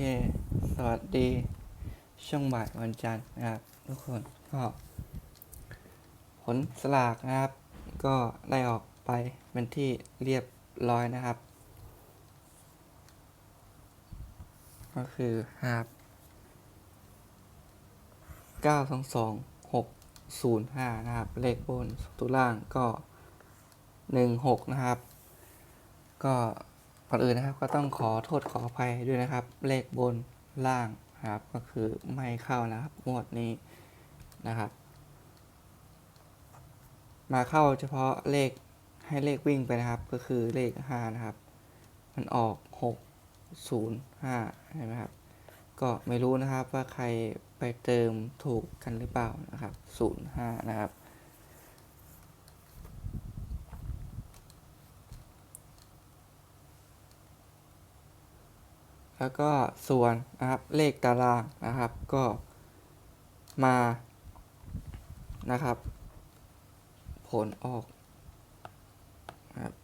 ค สวัสดี ช่วงบ่ายวันจันทร์นะครับทุกคนก็ผลสลากนะครับ ก็ได้ออกไปเป็นที่เรียบร้อยนะครับ ก็คือครับเก้าสองสองหกศูนย์ห้านะครับ เลขบนตัวล่างก็หนึ่งหกนะครับ ก็ ก่อนอื่นนะครับก็ต้องขอโทษขออภัยด้วยนะครับ เลขบนล่างนะครับก็คือไม่เข้านะครับงวดนี้นะครับ มาเข้าเฉพาะเลขให้เลขวิ่งไปนะครับ ก็คือเลขห้านะครับ มันออกหกศูนย์ห้าใช่ไหมครับ ก็ไม่รู้นะครับว่าใครไปเติมถูกกันหรือเปล่านะครับศูนย์ห้านะครับ แล้วก็ส่วนนะครับเลขตารางนะครับก็มานะครับ ผลออกนะครับ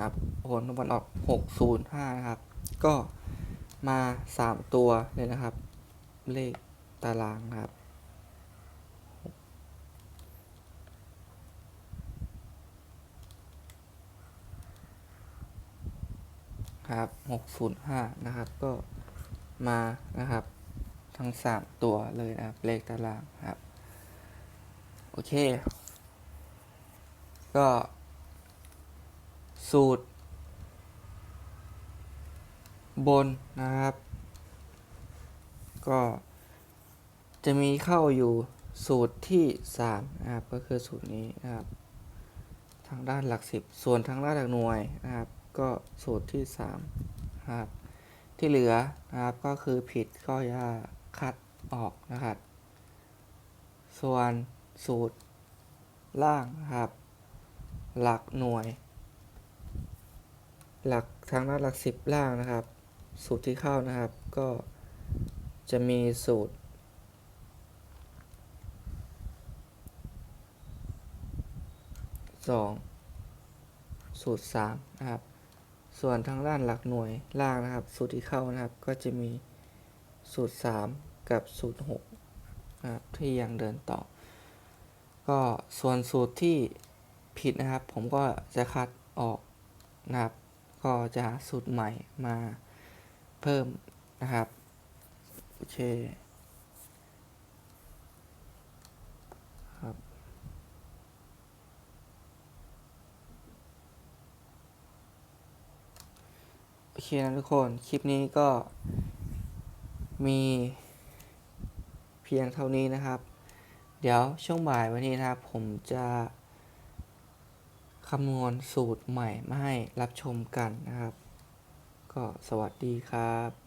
ครับผลมันออก 605 นะครับ ก็มา 3 ตัวเลยนะครับ เลขตารางครับ ครับ605 นะครับ ก็มานะครับ ทั้ง 3 ตัวเลยนะครับ เลขตารางครับ โอเค ก็ สูตร บนนะครับ ก็จะมีเข้าอยู่สูตรที่ 3 นะครับ ก็คือสูตรนี้นะครับ ทางด้านหลักสิบส่วนทางด้านหลักหน่วยนะครับ ก็สูตรที่3ครับ ที่เหลือนะครับก็คือผิดก็อย่าคัดออกนะครับ ส่วนสูตรล่างนะครับ หลักหน่วย หลักทางด้านหลักสิบล่างนะครับ สูตรที่เข้านะครับก็จะมีสูตรสองสูตรสามนะครับ ส่วนทางด้านหลักหน่วยล่างนะครับ สูตรที่เข้านะครับ ก็จะมีสูตรสามกับสูตรหกนะครับที่ยังเดินต่อ ก็ส่วนสูตรที่ผิดนะครับ ผมก็จะคัดออกนะครับ ก็จะสูตรใหม่มาเพิ่มนะครับ โอเค โอเคนะทุกคน คลิปนี้ก็ มีเพียงเท่านี้นะครับ เดี๋ยวช่วงบ่ายวันนี้นะครับ ผมจะคำนวณสูตรใหม่มาให้รับชมกันนะครับ ก็สวัสดีครับ